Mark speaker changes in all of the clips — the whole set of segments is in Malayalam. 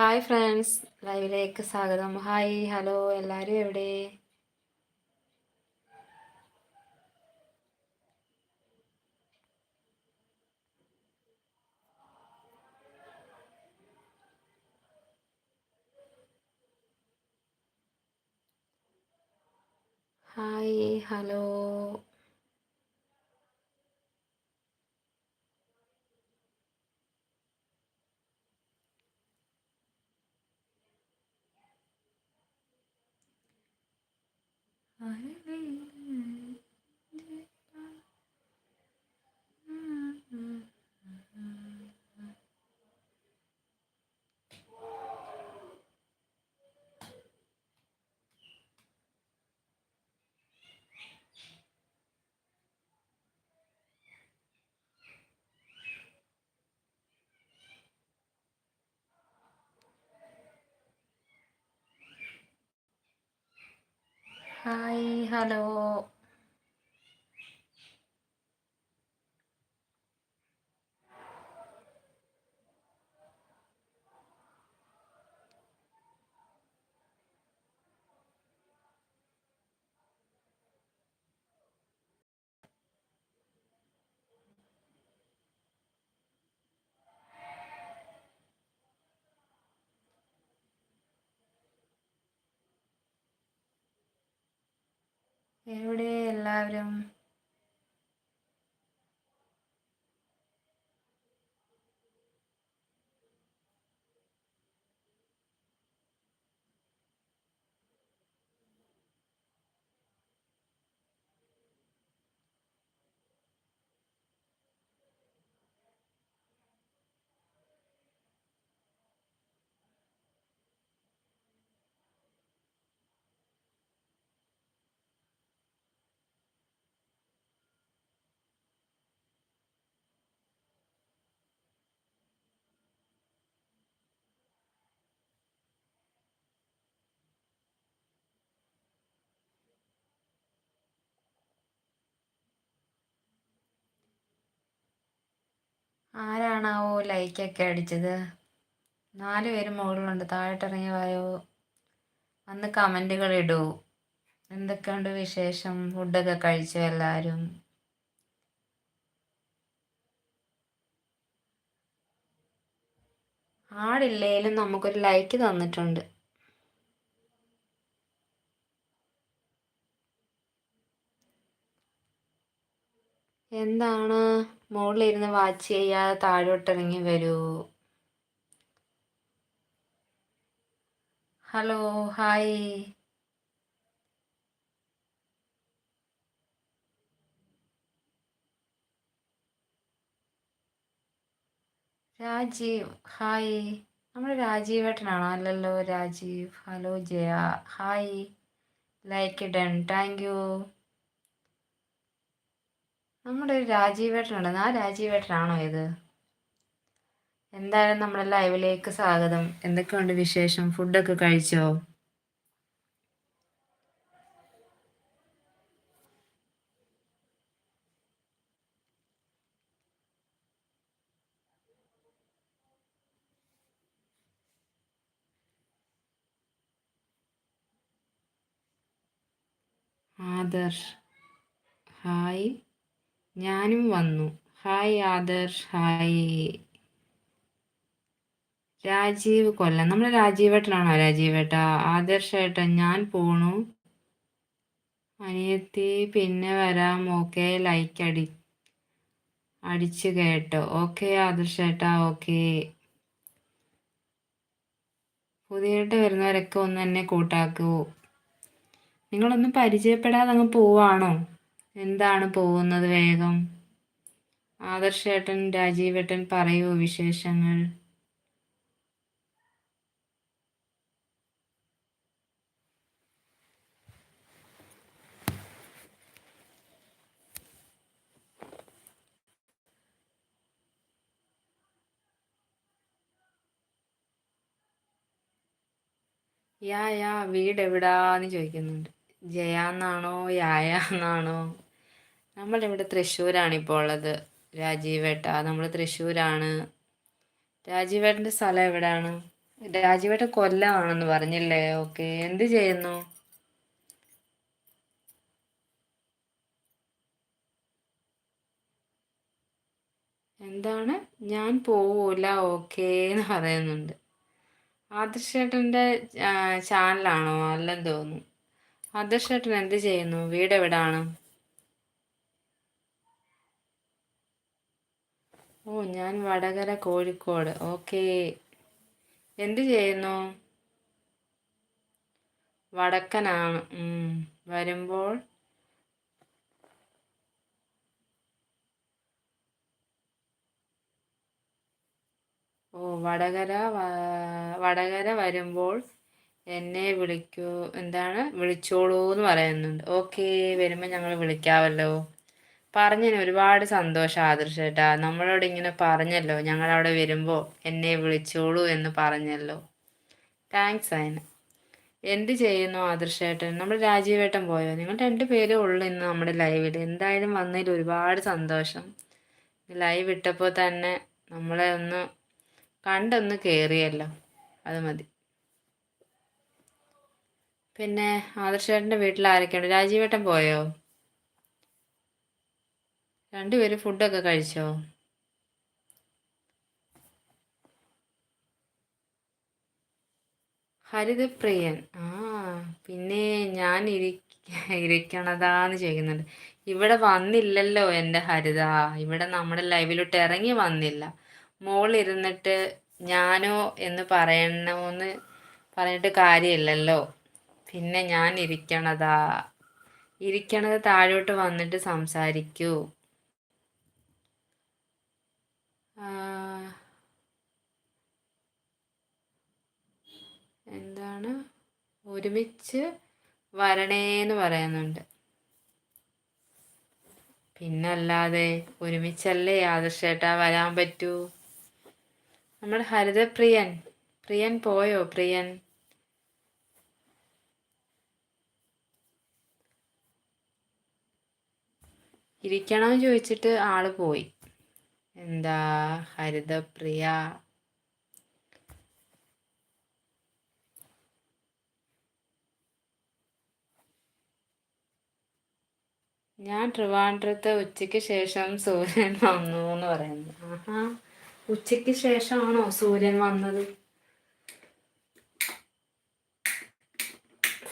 Speaker 1: ഹായ് ഫ്രണ്ട്സ് ലൈവിലേക്ക് സ്വാഗതം. ഹായ് ഹലോ എല്ലാവരും എവിടെ? ഹായ് ഹലോ ഹായ് ഹലോ എവിടെ എല്ലാവരും? ആരാണാവോ ലൈക്കൊക്കെ അടിച്ചത്? നാല് പേര് മുകളിലുണ്ട്. താഴോട്ടിറങ്ങി വായോ വന്ന് കമന്റുകൾ ഇടൂ. എന്തൊക്കെയുണ്ട് വിശേഷം? ഫുഡൊക്കെ കഴിച്ചു എല്ലാവരും. ആടില്ലേലും നമുക്കൊരു ലൈക്ക് തന്നിട്ടുണ്ട്. എന്താണ്? മുകളിലിരുന്ന് വാച്ച് ചെയ്യാതെ താഴോട്ടിറങ്ങി വരൂ. Hello hi. രാജീവ് ഹായ്. നമ്മുടെ രാജീവേട്ടനാണോ അല്ലല്ലോ Rajeev. Hello Jaya. Hi. Like done thank you. നമ്മുടെ ഒരു രാജീവേട്ടനുണ്ടെന്ന് ആ രാജീവേട്ടനാണോ ഇത്? എന്തായാലും നമ്മുടെ ലൈവിലേക്ക് സ്വാഗതം. എന്തൊക്കെയുണ്ട് വിശേഷം? ഫുഡൊക്കെ കഴിച്ചോ? ആദർശ്. ഹായ്. ഞാനും വന്നു. Hi Adarsh hi. Rajeev Kollam. നമ്മൾ രാജീവേട്ടനാണോ? രാജീവേട്ട ആദർശേട്ടൻ ഞാൻ പോണു. അനിയത്തി പിന്നെ വരാം. ഓക്കെ ലൈക്ക് അടി അടിച്ചു കേട്ടോ. ഓക്കെ ആദർശേട്ടാ ഓക്കെ. പുതിയതായിട്ട് വരുന്നവരൊക്കെ ഒന്ന് എന്നെ കൂട്ടാക്കൂ. നിങ്ങളൊന്നും പരിചയപ്പെടാതെ അങ്ങ് പോവാണോ? എന്താണ് പോകുന്നത് വേഗം? ആദർശേട്ടൻ രാജീവേട്ടൻ പറയൂ വിശേഷങ്ങൾ. യാ യാ വീട് എവിടാന്ന് ചോദിക്കുന്നുണ്ട്. ജയ എന്നാണോ യായ എന്നാണോ നമ്മളിവിടെ തൃശ്ശൂരാണ് ഇപ്പോൾ ഉള്ളത് രാജീവേട്ട. നമ്മൾ തൃശ്ശൂരാണ്. രാജീവേട്ടന്റെ സ്ഥലം എവിടെയാണ് രാജീവേട്ട കൊല്ലമാണെന്ന് പറഞ്ഞില്ലേ? ഓക്കെ. എന്ത് ചെയ്യുന്നു? എന്താണ്? ഞാൻ പോവൂല. ഓക്കേ എന്ന് പറയുന്നുണ്ട്. ആദർശേട്ടന്റെ ചാനലാണോ? അല്ലെന്ന് തോന്നുന്നു. ആദർശേട്ടൻ എന്ത് ചെയ്യുന്നു? വീട് എവിടാണ്? ഓ ഞാൻ വടകര കോഴിക്കോട്. ഓക്കേ. എന്ത് ചെയ്യുന്നു? വടക്കനാണ്. വരുമ്പോൾ ഓ വടകര വടകര വരുമ്പോൾ എന്നെ വിളിക്കൂ എന്താണ്? വിളിച്ചോളൂ എന്ന് പറയുന്നുണ്ട്. ഓക്കെ വരുമ്പോൾ ഞങ്ങൾ വിളിക്കാമല്ലോ പറഞ്ഞതിന് ഒരുപാട് സന്തോഷം ആദർശേട്ടാ നമ്മളോട് ഇങ്ങനെ പറഞ്ഞല്ലോ. ഞങ്ങളവിടെ വരുമ്പോൾ എന്നെ വിളിച്ചോളൂ എന്ന് പറഞ്ഞല്ലോ. താങ്ക്സ് അതിന് എന്ത് ചെയ്യുന്നു ആദർശേട്ടൻ നമ്മൾ രാജീവേട്ടൻ പോയോ? നിങ്ങൾ രണ്ട് പേരേ ഉള്ളൂ ഇന്ന് നമ്മുടെ ലൈവിൽ എന്തായാലും വന്നതിൽ ഒരുപാട് സന്തോഷം. ലൈവ് ഇട്ടപ്പോൾ തന്നെ നമ്മളെ ഒന്ന് കണ്ടൊന്ന് കയറിയല്ലോ അത് മതി. പിന്നെ ആദർശേട്ടന്റെ വീട്ടിൽ ആരൊക്കെയുണ്ട്? രാജീവേട്ടൻ പോയോ? രണ്ടുപേരും ഫുഡൊക്കെ കഴിച്ചോ? ഹരിതപ്രിയൻ. ആ പിന്നെ ഞാൻ ഇരി ഇരിക്കണതാന്ന് ചോദിക്കുന്നുണ്ട്. ഇവിടെ വന്നില്ലല്ലോ എന്റെ ഹരിത. ഇവിടെ നമ്മുടെ ലൈവിലോട്ട് ഇറങ്ങി വന്നില്ല. മോളിരുന്നിട്ട് ഞാനോ എന്ന് പറയണമെന്ന് പറഞ്ഞിട്ട് കാര്യമില്ലല്ലോ. പിന്നെ ഞാൻ ഇരിക്കണതാ. ഇരിക്കണത് താഴോട്ട് വന്നിട്ട് സംസാരിക്കൂ. എന്താണ്? ഒരുമിച്ച് വരണേന്ന് പറയുന്നുണ്ട്. പിന്നല്ലാതെ ഒരുമിച്ചല്ലേ ആദർശേട്ടാ വരാൻ പറ്റൂ? നമ്മുടെ ഹരിതപ്രിയൻ പ്രിയൻ പോയോ? പ്രിയൻ? ഇരിക്കണം ചോദിച്ചിട്ട് ആൾ പോയി. എന്താ ഹരിതപ്രിയ ഞാൻ ട്രിവാൻഡ്രത്ത് ഉച്ചയ്ക്ക് ശേഷം സൂര്യൻ വന്നു എന്ന് പറയുന്നു. ആഹാ ഉച്ചയ്ക്ക് ശേഷമാണോ സൂര്യൻ വന്നത്?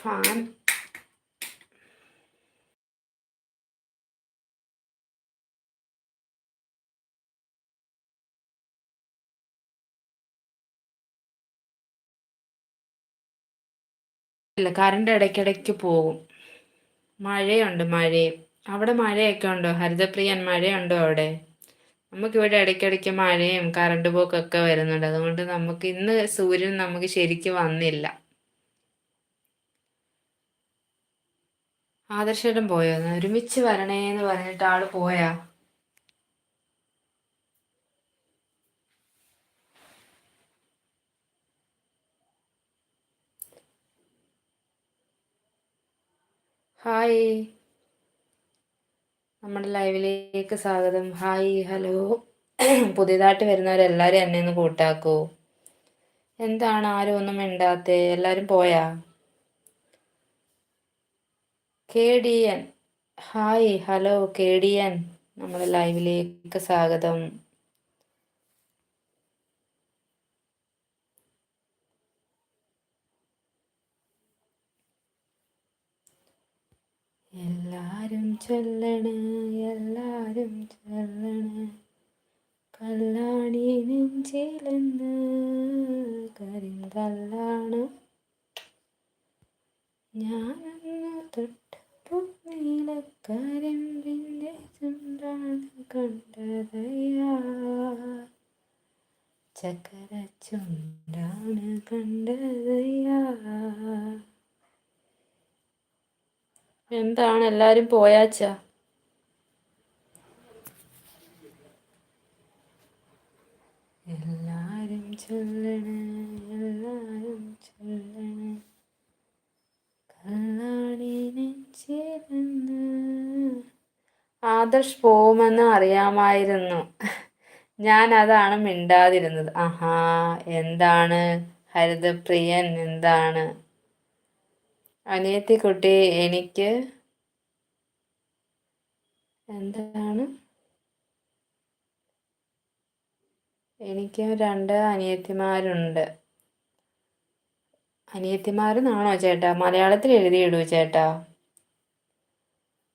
Speaker 1: ഫാൻ ഇല്ല കറണ്ട് ഇടയ്ക്കിടയ്ക്ക് പോകും. മഴയുണ്ട് മഴയും അവിടെ മഴയൊക്കെ ഉണ്ടോ? ഹരിതപ്രിയൻ മഴയുണ്ടോ അവിടെ? നമുക്കിവിടെ ഇടയ്ക്കിടയ്ക്ക് മഴയും കറണ്ട് പോക്കൊക്കെ വരുന്നുണ്ട്. അതുകൊണ്ട് നമുക്ക് ഇന്ന് സൂര്യൻ നമുക്ക് ശരിക്ക് വന്നില്ല. ആദർശേട്ടൻ പോയോ? ഒരുമിച്ച് വരണേന്ന് പറഞ്ഞിട്ട് ആൾ പോയാ? ഹായ്. നമ്മുടെ ലൈവിലേക്ക് സ്വാഗതം. Hi hello. പുതിയതായിട്ട് വരുന്നവരെല്ലാവരും എന്നെ ഒന്ന് കൂട്ടാക്കൂ. എന്താണ്? ആരും ഒന്നും മിണ്ടാത്തെ. എല്ലാവരും പോയാ? K D N. Hi hello. K D N. നമ്മുടെ ലൈവിലേക്ക് സ്വാഗതം. എല്ലാരും ചൊല്ലണ എല്ലാരും ചൊല്ലണ. കല്ലാണി നെഞ്ചിലെന്ന് കരിന്തല്ലാണ് ഞാനന്ന് തൊട്ടപ്പോ നീലക്കരിമ്പിന്റെ ചുണ്ടാണ് കണ്ടതയ്യാ ചക്കര ചുണ്ടാണ് എന്താണ് എല്ലാരും പോയാച്ച? എല്ലാരും ചൊല്ലണേ എല്ലാരും ചൊല്ലണ. ആദർശ് പോകുമെന്ന് അറിയാമായിരുന്നു. ഞാൻ അതാണ് മിണ്ടാതിരുന്നത്. ആഹാ എന്താണ്? ഹരിതപ്രിയൻ എന്താണ്? അനിയത്തിക്കുട്ടി എനിക്ക് എന്താണ്? എനിക്ക് രണ്ട് അനിയത്തിമാരുണ്ട്. അനിയത്തിമാരെന്നാണോ ചേട്ടാ? മലയാളത്തിൽ എഴുതിയിടൂ ചേട്ടാ.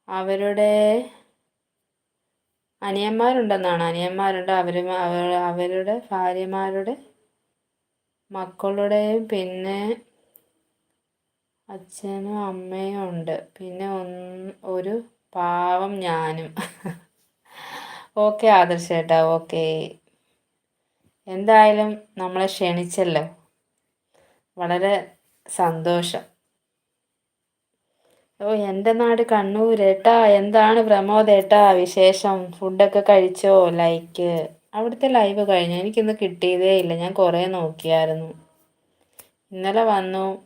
Speaker 1: അവരുടെ അനിയന്മാരുണ്ടെന്നാണ്? അനിയന്മാരുണ്ട് അവർ അവരുടെ ഭാര്യമാരുടെ മക്കളുടെയും പിന്നെ അച്ഛനും അമ്മയും ഉണ്ട്. പിന്നെ ഒന്ന് ഒരു പാവം ഞാനും. ഓക്കെ ആദർശ് ചേട്ടാ ഓക്കെ. എന്തായാലും നമ്മളെ ക്ഷണിച്ചല്ലോ. വളരെ സന്തോഷം. ഓ എന്റെ നാട് കണ്ണൂർ ഏട്ടാ. എന്താണ് പ്രമോദ് ഏട്ടാ വിശേഷം? ഫുഡൊക്കെ കഴിച്ചോ? ലൈക്ക്. അവിടുത്തെ ലൈവ് കഴിഞ്ഞു. എനിക്കിന്ന് കിട്ടിയതേ ഇല്ല. ഞാൻ കുറേ നോക്കിയായിരുന്നു. ഇന്നലെ വന്നു.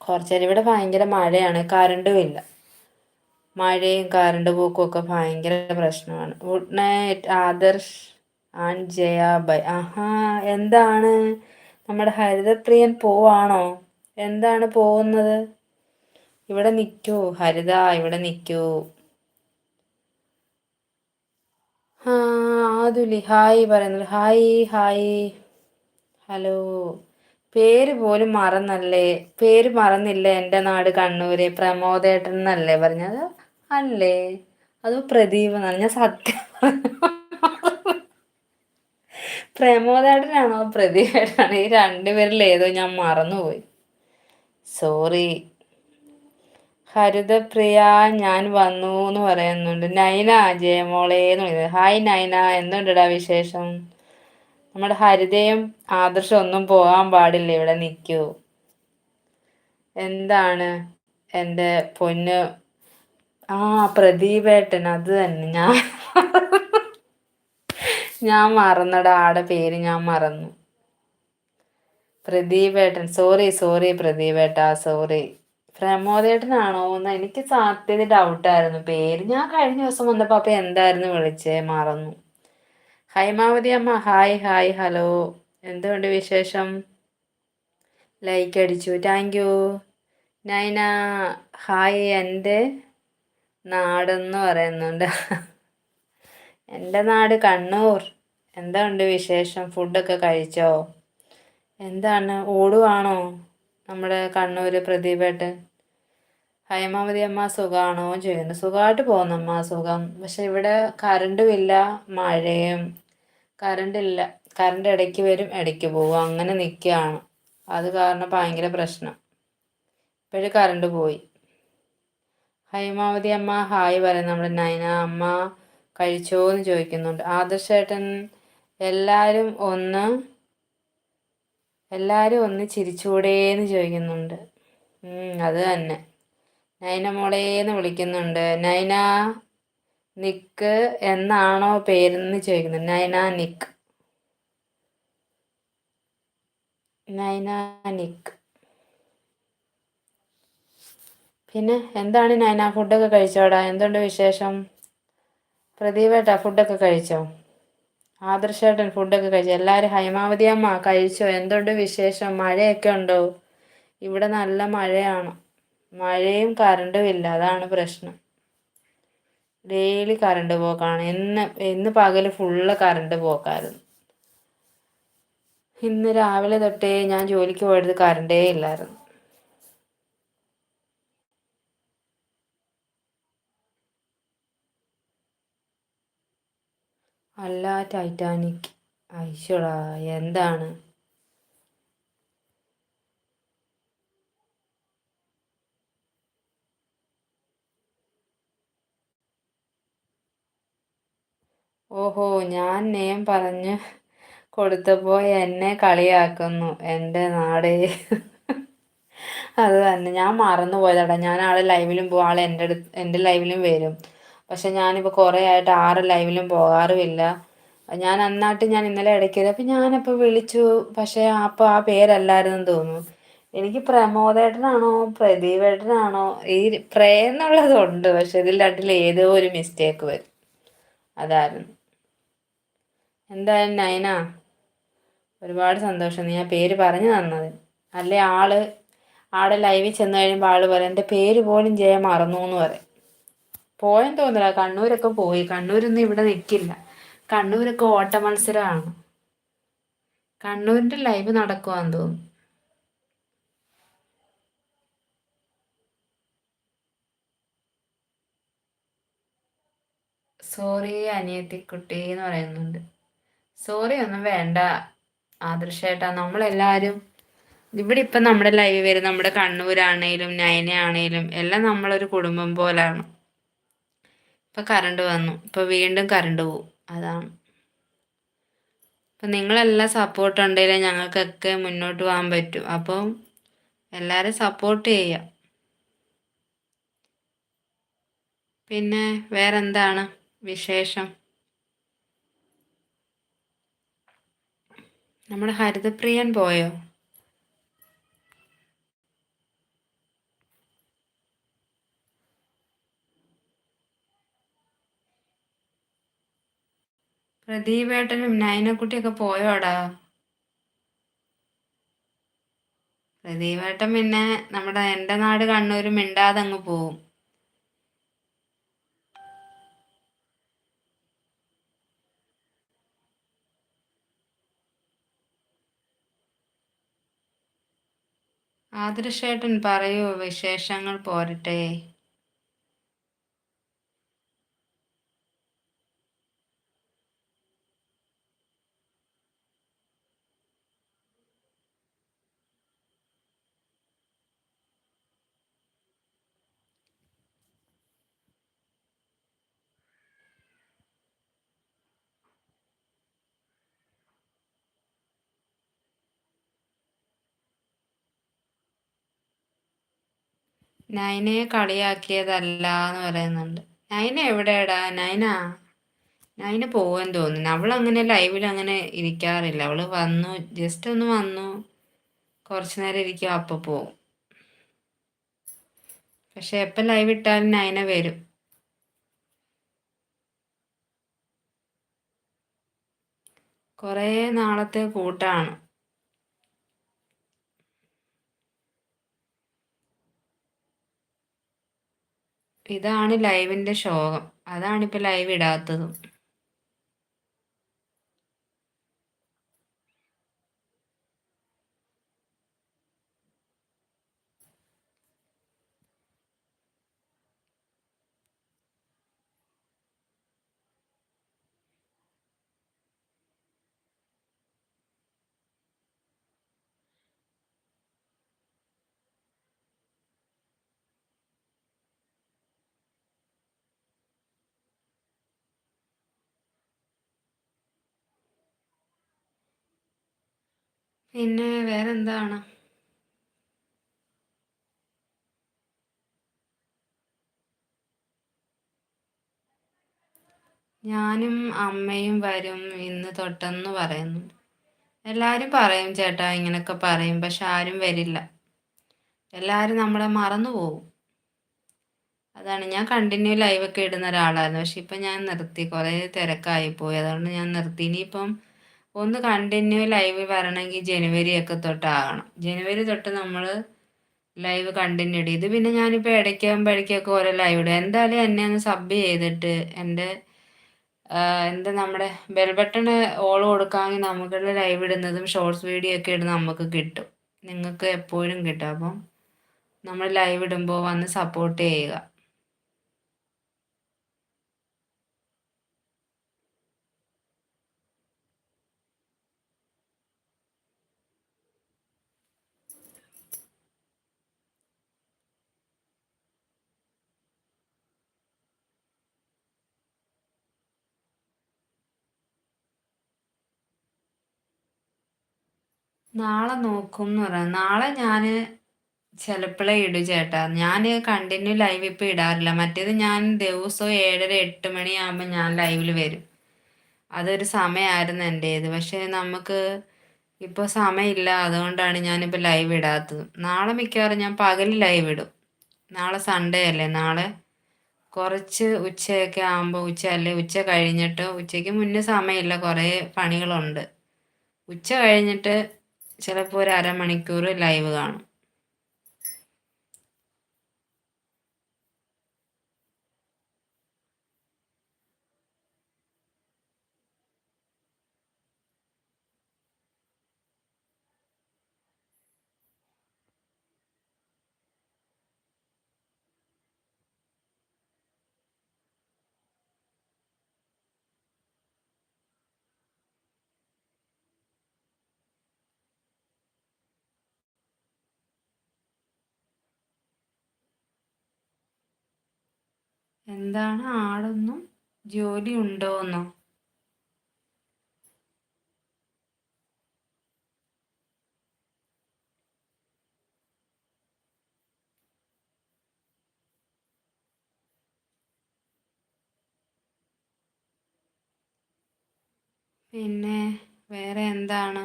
Speaker 1: കുറച്ചേരം ഇവിടെ ഭയങ്കര മഴയാണ്. കറണ്ടും ഇല്ല. മഴയും കറണ്ട് പോക്കും ഒക്കെ ഭയങ്കര പ്രശ്നമാണ്. Good night Adarsh and Jaya bye ആഹാ എന്താണ്? നമ്മുടെ ഹരിതപ്രിയൻ പോവാണോ? എന്താണ് പോകുന്നത്? ഇവിടെ നിൽക്കൂ ഹരിത ഇവിടെ നിൽക്കൂ ആതുലി ഹായ് പറയുന്നു ഹായ് ഹായ്. ഹലോ. പേര് പോലും മറന്നല്ലേ? പേര് മറന്നില്ല എന്റെ നാട് കണ്ണൂര്? പ്രമോദേട്ടൻ എന്നല്ലേ പറഞ്ഞത്? അല്ലേ? അത് പ്രദീപ് എന്നാണ് ഞാൻ സത്യം പ്രമോദേട്ടനാണോ പ്രദീപേട്ടനാണ്? ഈ രണ്ടുപേരിൽ ഏതോ ഞാൻ മറന്നുപോയി. സോറി ഹരിതപ്രിയ ഞാൻ വന്നു എന്ന് പറയുന്നുണ്ട്. നൈന ജയമോളെ എന്ന് പറയുന്നത് ഹായ് നൈന. എന്തുണ്ടടാ വിശേഷം? നമ്മുടെ ഹരിതയും ആദർശം ഒന്നും പോകാൻ പാടില്ല. ഇവിടെ നിൽക്കൂ എന്താണ് എന്റെ പൊന്ന് ആ പ്രദീപേട്ടൻ അത് തന്നെ. ഞാൻ ഞാൻ മറന്നടാ ആടെ പേര് ഞാൻ മറന്നു. പ്രദീപേട്ടൻ സോറി സോറി പ്രദീപേട്ടാ സോറി പ്രമോദേട്ടനാണോ എന്ന് എനിക്ക് സാധ്യത ഡൗട്ടായിരുന്നു പേര് ഞാൻ കഴിഞ്ഞ ദിവസം വന്നപ്പോൾ അപ്പം എന്തായിരുന്നു വിളിച്ചേ മറന്നു. ഹൈമാവതി അമ്മ. ഹായ് ഹായ് ഹലോ എന്തുകൊണ്ട് വിശേഷം? ലൈക്ക് അടിച്ചു. താങ്ക് യു നൈന ഹായ് എന്റെ നാടെന്ന് പറയുന്നുണ്ട്. എന്റെ നാട് കണ്ണൂർ. എന്താ ഉണ്ട് വിശേഷം? ഫുഡൊക്കെ കഴിച്ചോ? എന്താണ്? ഓടുവാണോ നമ്മുടെ കണ്ണൂർ പ്രദീപേട്ടൻ? ഹൈമാവതി അമ്മ സുഖമാണോ ചെയ്യുന്നു സുഖമായിട്ട് പോകുന്നു അമ്മ സുഖം. പക്ഷെ ഇവിടെ കറണ്ടും ഇല്ല മഴയും. കറണ്ട് ഇല്ല. കറണ്ട് ഇടയ്ക്ക് വരും ഇടയ്ക്ക് പോകും. അങ്ങനെ നിൽക്കുകയാണ്. അത് കാരണം ഭയങ്കര പ്രശ്നം. ഇപ്പോഴും കറണ്ട് പോയി. ഹൈമാവതി അമ്മ ഹായ് പറയുന്നു നമ്മുടെ നൈന അമ്മ കഴിച്ചോ എന്ന് ചോദിക്കുന്നുണ്ട്. ആദർശേട്ടൻ എല്ലാവരും ഒന്ന് എല്ലാവരും ഒന്ന് ചിരിച്ചൂടേന്ന് ചോദിക്കുന്നുണ്ട്. അത് തന്നെ. നൈന മോളേന്ന് വിളിക്കുന്നുണ്ട്. നൈന നിക്ക് എന്നാണോ പേരെന്ന് ചോദിക്കുന്നത് നൈന നിക്ക്. നൈന നിക്ക്. പിന്നെ എന്താണ് നൈന ഫുഡൊക്കെ കഴിച്ചോടാ എന്തുണ്ട് വിശേഷം? പ്രദീപേട്ടാ ഫുഡൊക്കെ കഴിച്ചോ? ആദർശേട്ടൻ ഫുഡൊക്കെ കഴിച്ചു? എല്ലാവരും ഹൈമാവതി അമ്മ കഴിച്ചോ? എന്തുണ്ട് വിശേഷം? മഴയൊക്കെ ഉണ്ടോ? ഇവിടെ നല്ല മഴയാണ്. മഴയും കറണ്ടും ഇല്ല. അതാണ് പ്രശ്നം. ഡെയിലി കറണ്ട് പോക്കാണ്. ഇന്ന് ഇന്ന് പകൽ ഫുള്ള് കറണ്ട് പോക്കായിരുന്നു. ഇന്ന് രാവിലെ തൊട്ടേ ഞാൻ ജോലിക്ക് പോയത് കറണ്ടേ ഇല്ലായിരുന്നു. അല്ല ടൈറ്റാനിക് ഐശ്വടാ എന്താണ്? ഓഹോ ഞാൻ നെയം പറഞ്ഞ് കൊടുത്തപ്പോൾ എന്നെ കളിയാക്കുന്നു. എന്റെ നാടേ. അത് തന്നെ. ഞാൻ മറന്നു പോയതാടാ ഞാൻ ആളെ ലൈവിലും പോകും ആൾ എന്റെ അടുത്ത് എന്റെ ലൈവിലും വരും. പക്ഷെ ഞാനിപ്പോൾ കുറേ ആയിട്ട് ആറ് ലൈവിലും പോകാറുമില്ല. ഞാൻ അന്നാട്ട് ഞാൻ ഇന്നലെ ഇടയ്ക്ക് അപ്പം ഞാനപ്പോൾ വിളിച്ചു. പക്ഷേ അപ്പോൾ ആ പേരല്ലായിരുന്നു തോന്നുന്നു. എനിക്ക് പ്രമോദേട്ടനാണോ പ്രദീപേട്ടനാണോ ഈ പ്രേ എന്നുള്ളതുണ്ട്. പക്ഷെ ഇതിൽ രണ്ടിൽ ഏതോ ഒരു മിസ്റ്റേക്ക് വരും. അതായിരുന്നു. എന്തായാലും നയന ഒരുപാട് സന്തോഷം നീ ആ പേര് പറഞ്ഞു തന്നത്. അല്ലെ ആൾ? ആടെ ലൈവിൽ ചെന്ന് കഴിയുമ്പോൾ ആൾ പറയും എന്റെ പേര് പോലും ജയ മറന്നു എന്ന് പറയും. പോയെന്ന് തോന്നില്ല കണ്ണൂരൊക്കെ പോയി. കണ്ണൂരൊന്നും ഇവിടെ നിൽക്കില്ല കണ്ണൂരൊക്കെ ഓട്ട മത്സരമാണ് കണ്ണൂരിന്റെ ലൈവ് നടക്കുവാന്ന് തോന്നുന്നു. സോറി അനിയത്തിക്കുട്ടി എന്ന് പറയുന്നുണ്ട്. സോറി ഒന്നും വേണ്ട. ആദർശേട്ടാ നമ്മളെല്ലാവരും ഇവിടെ ഇപ്പം നമ്മുടെ ലൈവ് വരും നമ്മുടെ കണ്ണൂരാണേലും നയനയാണേലും എല്ലാം നമ്മളൊരു കുടുംബം പോലാണ്. ഇപ്പം കറണ്ട് വന്നു. ഇപ്പം വീണ്ടും കറണ്ട് പോവും. അതാണ്. അപ്പം നിങ്ങളെല്ലാം സപ്പോർട്ട് ഉണ്ടെങ്കിലേ ഞങ്ങൾക്കൊക്കെ മുന്നോട്ട് പോകാൻ പറ്റും. അപ്പം എല്ലാവരും സപ്പോർട്ട് ചെയ്യാം പിന്നെ വേറെന്താണ് വിശേഷം? നമ്മുടെ ഹരിതപ്രിയൻ പോയോ? പ്രദീപേട്ടനും നൈനക്കുട്ടിയൊക്കെ പോയോടാ? പ്രദീപേട്ടൻ പിന്നെ നമ്മുടെ എന്റെ നാട് കണ്ണൂർ മിണ്ടാതെ അങ്ങ് പോവും. ആദർശേട്ടൻ പറയൂ വിശേഷങ്ങൾ പോരട്ടെ. നൈനയെ കളിയാക്കിയതല്ല എന്ന് പറയുന്നുണ്ട്. നൈന എവിടെയാടാ? നൈന? നൈന പോവാൻ തോന്നുന്നു. അവൾ അങ്ങനെ ലൈവിൽ അങ്ങനെ ഇരിക്കാറില്ല. അവൾ വന്നു. ജസ്റ്റ് ഒന്ന് വന്നു. കുറച്ചു നേരം ഇരിക്കും. അപ്പൊ പോവും. പക്ഷെ എപ്പം ലൈവ് ഇട്ടാലും നൈന വരും. കുറേ നാളത്തെ കൂട്ടാണ്. ഇതാണ് ലൈവിന്റെ ശോകം. അതാണിപ്പോൾ ലൈവ് ഇടാത്തതും. പിന്നെ വേറെന്താണ്? ഞാനും അമ്മയും വരും ഇന്ന് തൊട്ടെന്ന് പറയുന്നുണ്ട് എല്ലാവരും പറയും ചേട്ടാ ഇങ്ങനൊക്കെ പറയും. പക്ഷെ ആരും വരില്ല. എല്ലാവരും നമ്മളെ മറന്നു പോകും. അതാണ് ഞാൻ കണ്ടിന്യൂ ലൈവൊക്കെ ഇടുന്ന ഒരാളായിരുന്നു. പക്ഷെ ഇപ്പം ഞാൻ നിർത്തി. കുറേ തിരക്കായി പോയി. അതുകൊണ്ട് ഞാൻ നിർത്തി. ഇനിയിപ്പം ഒന്ന് കണ്ടിന്യൂ ലൈവ് വരണമെങ്കിൽ ജനുവരി ഒക്കെ തൊട്ടാകണം ജനുവരി തൊട്ട് നമ്മൾ ലൈവ് കണ്ടിന്യൂ ഇടും. ഇത് പിന്നെ ഞാനിപ്പോൾ ഇടയ്ക്കാകുമ്പോഴേക്കൊക്കെ ഓരോ ലൈവ് ഇടും. എന്തായാലും എന്നെ ഒന്ന് സബ് ചെയ്തിട്ട് എന്റെ എന്താ നമ്മുടെ ബെൽ ഓൾ കൊടുക്കാമെങ്കിൽ നമുക്കുള്ള ലൈവ് ഇടുന്നതും ഷോർട്സ് വീഡിയോ ഒക്കെ ഇടുന്ന നമുക്ക് കിട്ടും. നിങ്ങൾക്ക് എപ്പോഴും കിട്ടും. അപ്പം നമ്മൾ ലൈവ് ഇടുമ്പോൾ വന്ന് സപ്പോർട്ട് ചെയ്യുക. നാളെ നോക്കും എന്ന് പറയാം. നാളെ ഞാൻ ചിലപ്പോഴേ ഇടും ചേട്ടാ. ഞാൻ കണ്ടിന്യൂ ലൈവ് ഇപ്പം ഇടാറില്ല. മറ്റേത് ഞാൻ ദിവസവും ഏഴര എട്ട് മണിയാകുമ്പോൾ ഞാൻ ലൈവിൽ വരും. അതൊരു സമയമായിരുന്നു എന്റേത് പക്ഷേ നമുക്ക് ഇപ്പോൾ സമയമില്ല അതുകൊണ്ടാണ് ഞാനിപ്പോൾ ലൈവ് ഇടാത്തത്. നാളെ മിക്കവാറും ഞാൻ പകൽ ലൈവ് ഇടും. നാളെ സൺഡേ അല്ലേ? നാളെ കുറച്ച് ഉച്ചയൊക്കെ ആകുമ്പോൾ ഉച്ച അല്ലേ? ഉച്ച കഴിഞ്ഞിട്ട് ഉച്ചയ്ക്ക് മുന്നേ സമയമില്ല കുറേ പണികളുണ്ട്. ഉച്ച കഴിഞ്ഞിട്ട് ചിലപ്പോൾ ഒരു അരമണിക്കൂർ ലൈവ് കാണും. എന്താണ് ആളൊന്നും ജോലി ഉണ്ടോന്നോ പിന്നെ വേറെ എന്താണ്?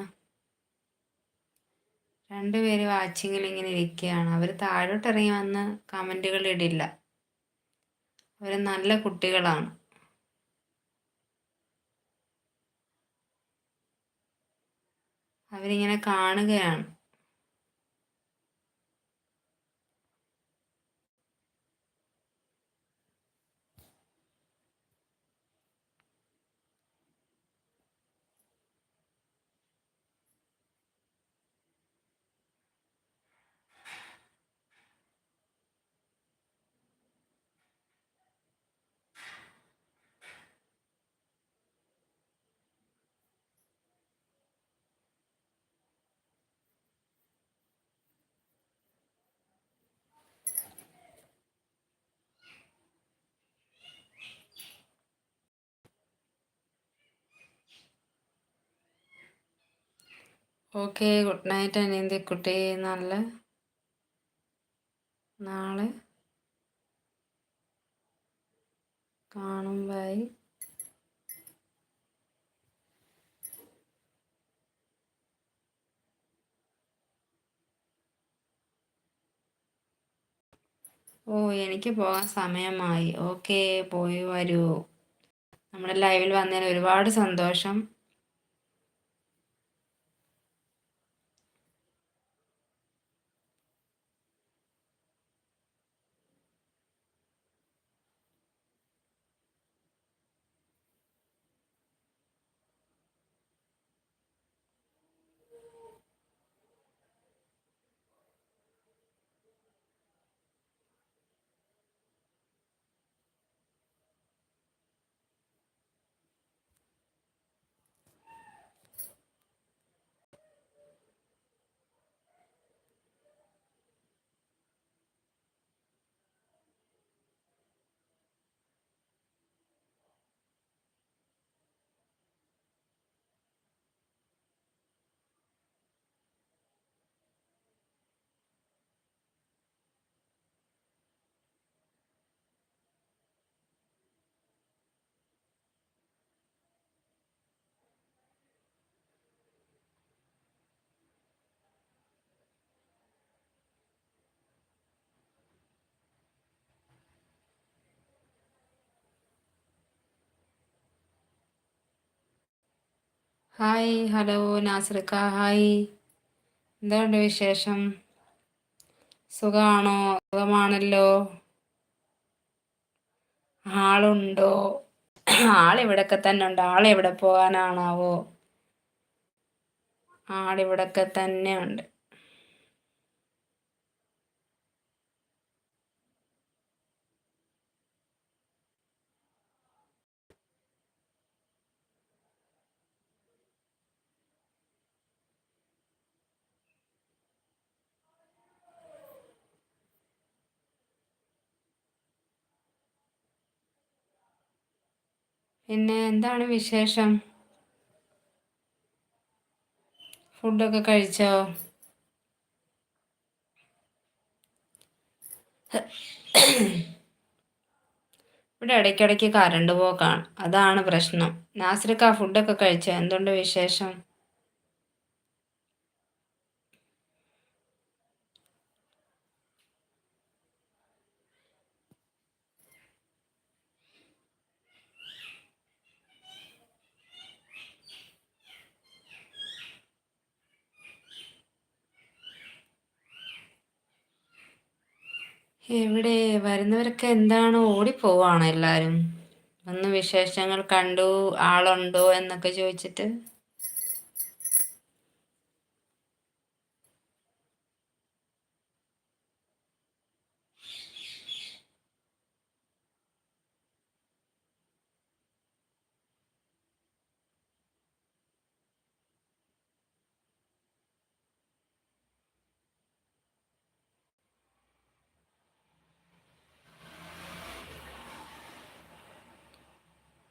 Speaker 1: രണ്ടുപേര് വാച്ചിങ്ങിൽ ഇങ്ങനെ ഇരിക്കുകയാണ്. അവർ താഴോട്ട് ഇറങ്ങി വന്ന് കമന്റുകൾ ഇടില്ല അവർ നല്ല കുട്ടികളാണ്. അവരിങ്ങനെ കാണുകയാണ്. ഓക്കെ ഗുഡ് നൈറ്റ് അനിയന്തി കുട്ടി. നല്ല നാളെ. കാണും ഓ എനിക്ക് പോകാൻ സമയമായി. ഓക്കെ പോയി വരൂ. നമ്മുടെ ലൈവിൽ വന്നതിന് ഒരുപാട് സന്തോഷം. ഹായ് ഹലോ നാസർക്ക ഹായ്. എന്താണ്ട് വിശേഷം? സുഖമാണോ സുഖമാണല്ലോ. ആളുണ്ടോ? ആളിവിടൊക്കെ തന്നെ ഉണ്ട്. ആളെവിടെ പോകാനാണാവോ? ആളിവിടൊക്കെ തന്നെ ഉണ്ട്. പിന്നെ എന്താണ് വിശേഷം? ഫുഡൊക്കെ കഴിച്ചോ? ഇവിടെ ഇടയ്ക്കിടയ്ക്ക് കറണ്ട് പോക്കാണ്. അതാണ് പ്രശ്നം. നാസിർക്ക് ഫുഡൊക്കെ കഴിച്ചോ? എന്തുണ്ട് വിശേഷം? എവിടെ? വരുന്നവരൊക്കെ എന്താണ്? ഓടിപ്പോവാണ് എല്ലാരും? ഒന്ന് വിശേഷങ്ങൾ കണ്ടു ആളുണ്ടോ എന്നൊക്കെ ചോദിച്ചിട്ട്.